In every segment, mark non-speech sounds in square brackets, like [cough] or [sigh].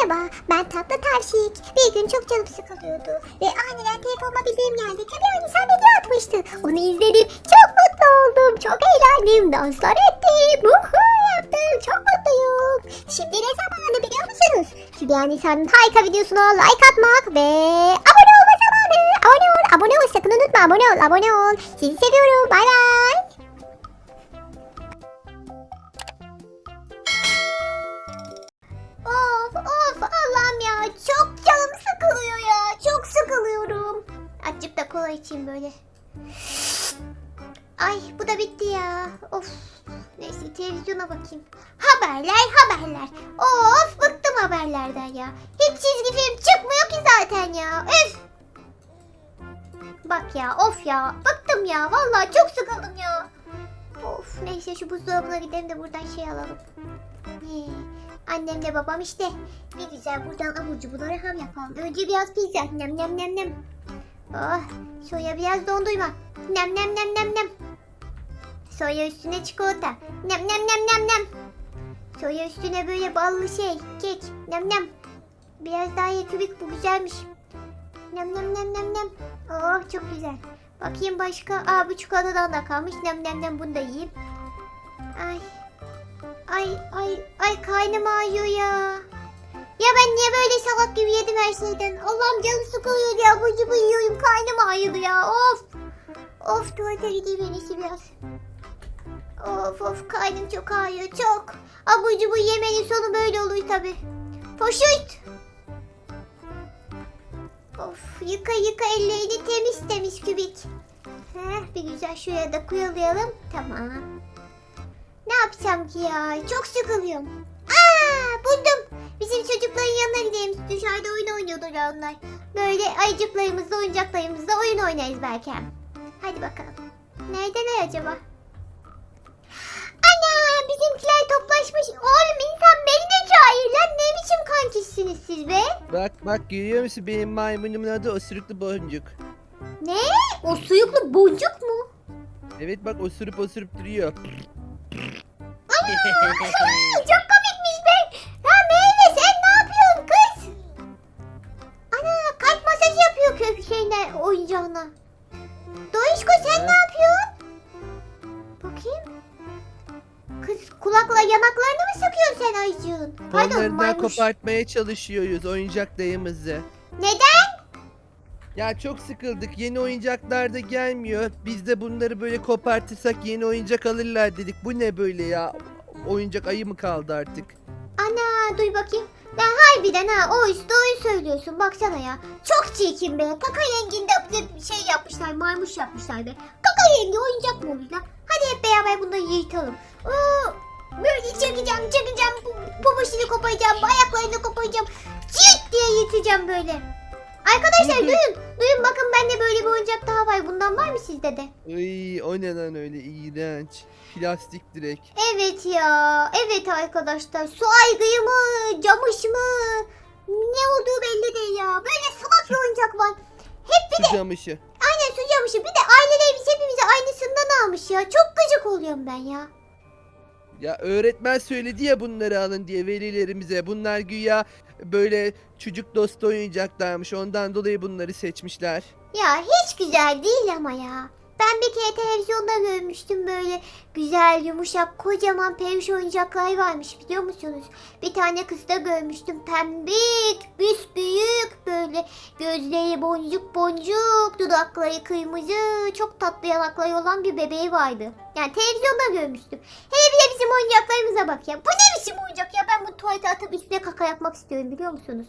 Merhaba, ben Tatlı Tavşik. Bir gün çok canım sıkılıyordu. Ve aniden telefonuma bildiğim geldi. Tabii Anisa video atmıştı. Onu izledim. Çok mutlu oldum. Çok eğlendim. Danslar ettim. Uhu yaptım. Çok mutluyum. Şimdi ne zamanı biliyor musunuz? Şimdi Anisa'nın harika videosuna like atmak ve abone olma zamanı. Abone ol, abone ol. Sakın unutma abone ol, abone ol. Sizi seviyorum. Bay bay. Çok canım sıkılıyor ya çok sıkılıyorum. Azıcık da kola içeyim böyle. Ay bu da bitti ya. Of neyse televizyona bakayım. Haberler haberler. Of bıktım haberlerden ya. Hiç çizgi film çıkmıyor ki zaten ya. Öf. Bak ya of ya bıktım ya vallahi çok sıkıldım ya. Of neyse şu buzdolabına gidelim de buradan şey alalım. He, Annemle babam işte. Bir güzel buradan abur cuburları ham yapalım. Önce biraz pizza. Nem nem nem nem. Oh, soya biraz dondurma. Nem nem nem nem nem. Soya üstüne çikolata. Nem nem nem nem nem. Soya üstüne böyle ballı şey. Kek. Nem nem. Biraz daha ye kübik bu güzelmiş. Nem nem nem nem nem. Oh çok güzel. Bakayım başka. Aa bu çikolatadan da kalmış. Nem nem nem bunu da yiyeyim. Ay Ay ay ay karnım ağrıyor ya. Ya ben niye böyle salak gibi yedim her şeyden? Allah'ım canım sıkılıyor ya. Bu gibi yiyorum karnım ağrıyordu ya. Of. Of tuvalete gideyim en iyisi biraz. Of of karnım çok ağrıyor çok. Abur cubur yemenin sonu böyle olur tabi. Poşet. Of yıka yıka ellerini temiz temiz kübik. Heh, bir güzel şuraya da koyalım. Tamam. Ne yapacağım ki ya? Çok sıkılıyorum. Aa buldum. Bizim çocukların yanına gidelim. Dışarıda oyun oynuyorlar onlar. Böyle ayıcıklarımızla oyuncaklarımızla oyun oynarız belki. Hadi bakalım. Neredeler acaba? Ana bizimkiler toplaşmış. Oğlum insan beni de çağır lan. Ne biçim kankisiniz siz be? Bak bak görüyor musun benim maymunumun adı osuruklu boncuk. Ne? O suyuklu boncuk mu? Evet bak osurup osurup duruyor. Çok komikmiş be. Ya Meyve sen ne yapıyorsun kız? Ana kalp masajı yapıyor kök şeyine oyuncağına. Doişko sen ne yapıyorsun? Bakayım. Kız kulakla yanaklarını mı sıkıyorsun sen ayıcığın? Pardon maymuş. kopartmaya çalışıyoruz oyuncaklarımızı. Neden? Ya çok sıkıldık yeni oyuncaklar da gelmiyor. Biz de bunları böyle kopartırsak yeni oyuncak alırlar dedik. Bu ne böyle ya? Oyuncak ayı mı kaldı artık? Ana duy bakayım. Ya harbiden ha o üstü doğru söylüyorsun baksana ya. Çok çirkin be. Kaka renginde bir şey yapmışlar maymuş yapmışlar be. Kaka rengi oyuncak mı olur lan? Hadi hep beraber bunları yırtalım. Oo, böyle çekeceğim çekeceğim. Başını koparacağım. Ayaklarını koparacağım. Cırt diye yırtacağım böyle. Arkadaşlar duyun. Duyun bakın bende böyle bir oyuncak daha var. Sizde de? Ay o ne lan öyle iğrenç. Plastik direkt. Evet ya. Evet arkadaşlar. Su aygıyı mı? Camış mı? Ne olduğu belli değil ya. Böyle salak bir oyuncak var. Hep bir de Sucamışı. aynen su camışı. Bir de ailelerimiz hepimize aynısından almış ya. Çok gıcık oluyorum ben ya. Ya öğretmen söyledi ya bunları alın diye velilerimize. Bunlar güya böyle çocuk dostu oyuncaklarmış. Ondan dolayı bunları seçmişler. Ya hiç güzel değil ama ya. Ben bir kere televizyonda görmüştüm böyle güzel yumuşak kocaman peluş oyuncaklar varmış biliyor musunuz? Bir tane kızda görmüştüm pembik büyük böyle gözleri boncuk boncuk dudakları kırmızı çok tatlı yanakları olan bir bebeği vardı. Yani televizyonda görmüştüm. De bizim oyuncaklarımıza bak ya. Bu ne biçim oyuncak ya ben bu tuvalete atıp üstüne kaka yapmak istiyorum biliyor musunuz?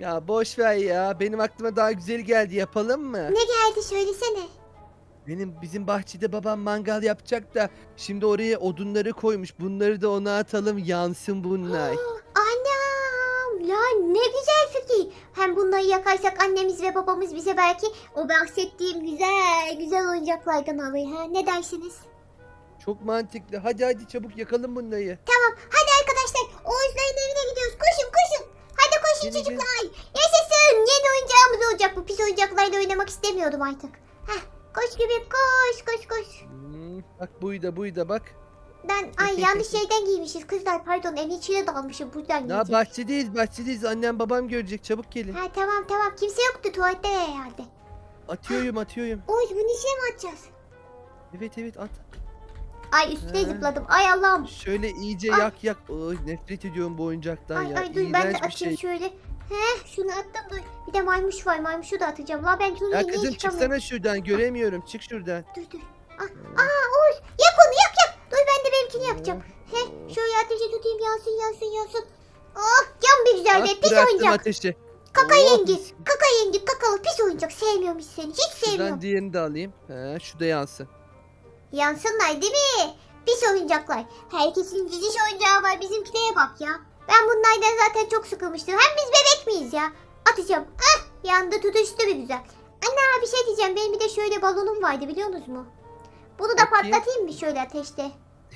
Ya boş ver ya. Benim aklıma daha güzel geldi. Yapalım mı? Ne geldi söylesene. Benim bizim bahçede babam mangal yapacak da şimdi oraya odunları koymuş. Bunları da ona atalım yansın bunlar. [gasps] Anam ya ne güzel fikir. Hem bunları yakarsak annemiz ve babamız bize belki o bahsettiğim güzel güzel oyuncaklardan alır. Ha? Ne dersiniz? Çok mantıklı. Hadi hadi çabuk yakalım bunları. Tamam hadi arkadaşlar Oğuzların evine gidiyoruz. Koşun koşun. Hadi koşun Yeni çocuklar. Yaşasın. Yeni oyuncağımız olacak. Bu pis oyuncaklarla oynamak istemiyordum artık. Heh, koş gibi koş koş koş. Hmm, bak buyda buyda bak. Ben ay yanlış yerden giymişiz kızlar pardon evin içine dalmışım buradan Ya giyeceğim. bahçedeyiz bahçedeyiz. Annem babam görecek çabuk gelin. Ha tamam tamam kimse yoktu tuvalette herhalde. Atıyorum atıyorum. Oy bunun içine mi atacağız? Evet evet at. Ay üstüne Ha. zıpladım ay Allah'ım. Şöyle iyice Ay. yak yak. Oy nefret ediyorum bu oyuncaktan Ay ya. ay dur ben de İğrenç bir atayım şey. şöyle. He şunu attım dur. Bir de maymuş var maymuşu da atacağım. La ben şuraya Ya niye kızım çıkamıyorum? çıksana şuradan göremiyorum. Çık şuradan. Dur dur. Ah, aa Oğuz yak onu yak yak. Dur ben de benimkini yakacağım. He şöyle ateşe tutayım yansın yansın yansın. Oh can bir güzel Bak, be pis bıraktım oyuncak. ateşi. Kaka Oh, yengi. Kaka yengi kakalı pis oyuncak sevmiyorum hiç seni. Hiç sevmiyorum. Şuradan diğerini de alayım. He, şu da yansın. Yansınlar değil mi? Pis oyuncaklar. Herkesin ciziş oyuncağı var bizimkilere bak ya. Ben bunlardan zaten çok sıkılmıştım. Hem biz bebek miyiz ya? Atacağım. Ah yandı tutuştu bir güzel. Anne bir şey diyeceğim. Benim bir de şöyle balonum vardı biliyor musunuz mu? Bunu da Bakayım. patlatayım mı şöyle ateşte?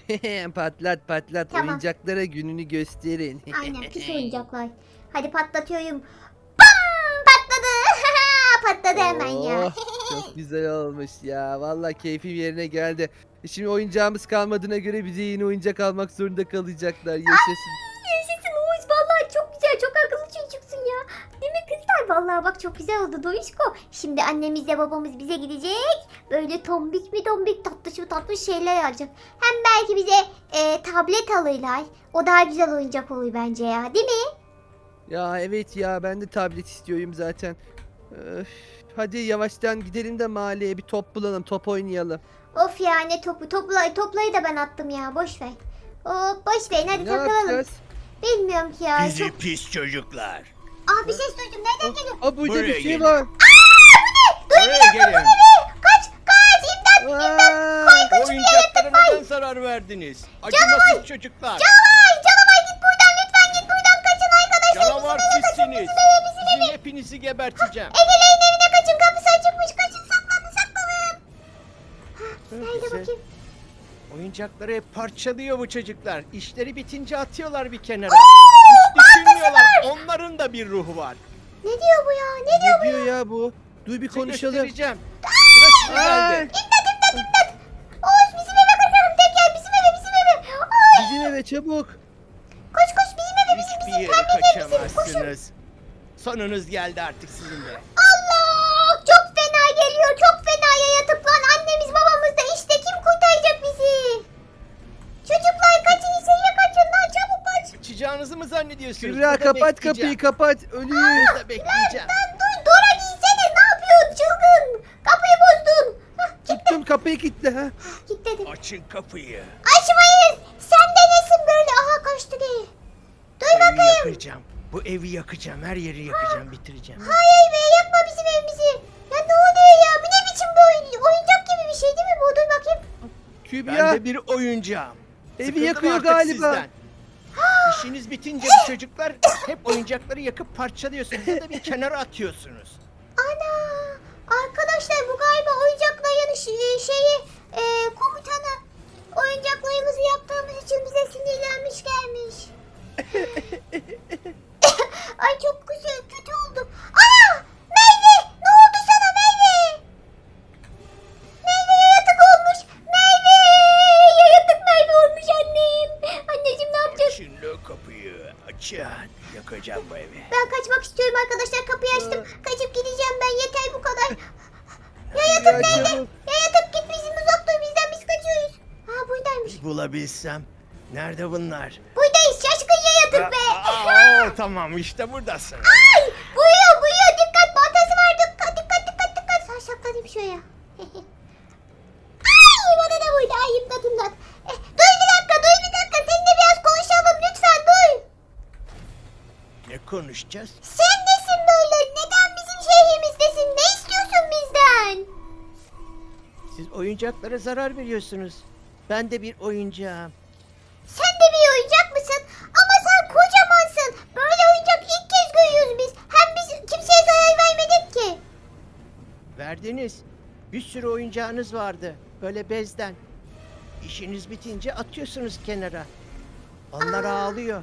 [laughs] patlat patlat. Tamam. Oyuncaklara gününü gösterin. Aynen pis [laughs] oyuncaklar. Hadi patlatıyorum. Patladı hemen ya. Oh, çok [laughs] güzel olmuş ya. Vallahi keyfim yerine geldi. E Şimdi oyuncağımız kalmadığına göre bize yeni oyuncak almak zorunda kalacaklar. Yaşasın. Yaşasın Oğuz vallahi çok güzel çok akıllı çocuksun ya. Değil mi kızlar? Vallahi bak çok güzel oldu Doyuşko. Şimdi annemizle babamız bize gidecek. Böyle tombik mi tombik tatlış mı tatlış şeyler alacak. Hem belki bize e, tablet alırlar. O daha güzel oyuncak olur bence ya değil mi? Ya evet ya ben de tablet istiyorum zaten. Öf, hadi yavaştan gidelim de mahalleye bir top bulalım top oynayalım. Of ya ne topu topla, toplayı da ben attım ya boş ver. Hop boş verin hadi ne takılalım. yapacağız? Bilmiyorum ki ya. Bizi Çok... pis çocuklar. Aa bir ses duydum nereden geliyor? Aa burada Buraya bir şey gelin. var. Buraya gelin. Kaç kaç imdat. Aa, Oyuncaklara neden zarar verdiniz? Acımasız çocuklar. Canavar Bizim Sizin hepinizi geberteceğim. Egeleyin evine kaçın kapısı açıkmış kaçın saklanın saklanın. Nerede Güzel. bakayım? Oyuncakları hep parçalıyor bu çocuklar. İşleri bitince atıyorlar bir kenara. Hiç düşünmüyorlar. Onların da bir ruhu var. Ne diyor bu ya ne diyor? ne diyor ya bu? Dur bir konuşalım. göstereceğim. Sıra size Ay, geldi. Oğuz bizim eve kaçalım tek gel bizim eve bizim eve. Ay bizim eve çabuk. koş koş bizim eve bizim Hiçbir yere kaçamazsınız. Sonunuz geldi artık sizin de. Allah çok fena geliyor çok fena yayatıp lan annemiz babamız da işte kim kurtaracak bizi? Çocuklar kaçın içeriye kaçın lan çabuk kaç. Kaçacağınızı mı zannediyorsunuz? Kübra Burada kapat bekleyeceğim. kapıyı kapat. Ölüyoruz. Burada bekleyeceğim. Lan dur Dora giysene ne yapıyorsun çılgın? Kapıyı bozdun. Hah Tuttum kapıyı kilitle ha. kilitledim. Açın kapıyı. Açmayın. Sen de nesin böyle? Aha kaçtı geri. Bu evi bakayım. yakacağım. Bu evi yakacağım. Her yeri yakacağım. Bitireceğim. Hayır be yakma bizim evimizi. Ya ne oluyor ya? Bu ne biçim bir oyun? Oyuncak gibi bir şey değil mi bu? Dur bakayım. Kübra. Ben de bir oyuncağım. Evi Sıkıldım yakıyor galiba. sizden. [gasps] İşiniz bitince bu çocuklar hep oyuncakları yakıp parçalıyorsunuz ya da bir kenara atıyorsunuz. [laughs] Ana. Arkadaşlar bu galiba oyuncakların ş- şeyi e, komutanı. Oyuncaklarımızı yaptığımız için bize sinirlenmiş gelmiş. [laughs] Ay çok güzel kötü oldum. Ana! Meyve! Ne oldu sana meyve? Meyve yayatık olmuş. Meyve! Yayatık meyve olmuş annem. Anneciğim ne yapacağız? Lo kapıyı. Açın. Yakacağım bu evi. Ben kaçmak istiyorum arkadaşlar. Kapıyı açtım. Kaçıp gideceğim ben. Yeter bu kadar. Yayatık Ya nerede? çabuk. Yayatık git bizim uzak dur bizden biz kaçıyoruz. Ha buradaymış. Bulabilsem. Nerede bunlar? Buradayız yayatık be. Aa, tamam işte buradasın. Ay buyuyor buyuyor dikkat baltası var dikkat dikkat dikkat dikkat. Sen saklanayım şuraya. [laughs] Ay bana da vurdu ay imdat imdat. Eh, dur bir dakika dur bir dakika seninle biraz konuşalım lütfen dur. Ne konuşacağız? Sen nesin böyle? Neden bizim şehrimizdesin? Ne istiyorsun bizden? Siz oyuncaklara zarar veriyorsunuz. Ben de bir oyuncağım. Verdiniz. Bir sürü oyuncağınız vardı. Böyle bezden. İşiniz bitince atıyorsunuz kenara. Onlar Aa. ağlıyor.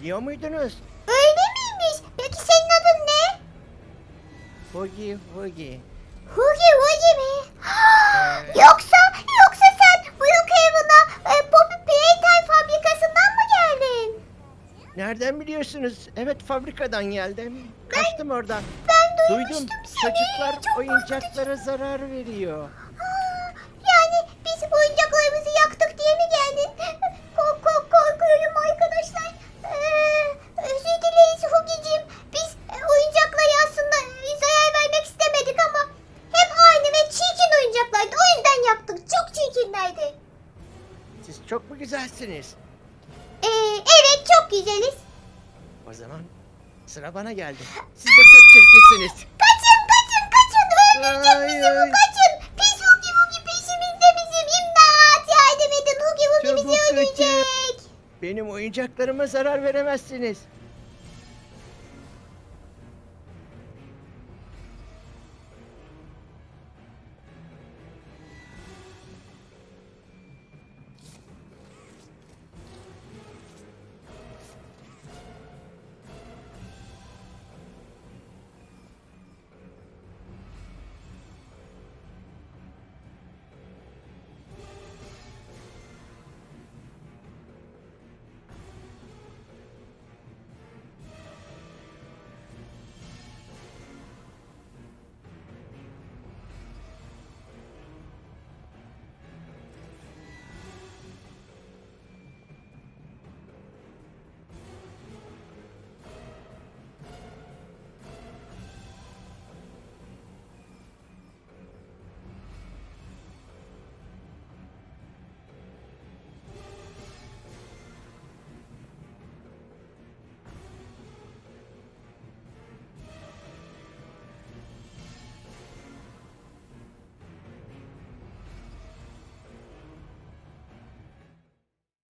Biliyor muydunuz? Öyle miymiş? Peki senin adın ne? Hogi Hogi. Hugi Hugi mi? Evet. [gasps] yoksa yoksa sen Brookhaven'a e, Bobby Playtime fabrikasından mı geldin? Nereden biliyorsunuz? Evet fabrikadan geldim. Kaçtım oradan. Duydum. Çocuklar oyuncaklara zarar veriyor. Yani biz oyuncaklarımızı yaktık diye mi geldin? Kork kork korkuyorum arkadaşlar. Ee, özür dileriz Hugi'cim. Biz e, oyuncaklara aslında e, zarar vermek istemedik ama hep aynı ve çirkin oyuncaklardı. O yüzden yaktık. Çok çirkinlerdi. Siz çok mu güzelsiniz? Ee, evet çok güzeliz. O zaman sıra bana geldi. Siz de çok çirkinsiniz. Kaçın kaçın kaçın. Öldürecek bizi bu kaçın. Pis Hugi Hugi peşimizde bizim. İmdat yardım edin. Hugi Hugi bizi Çabuk kaçın. öldürecek. Benim oyuncaklarıma zarar veremezsiniz.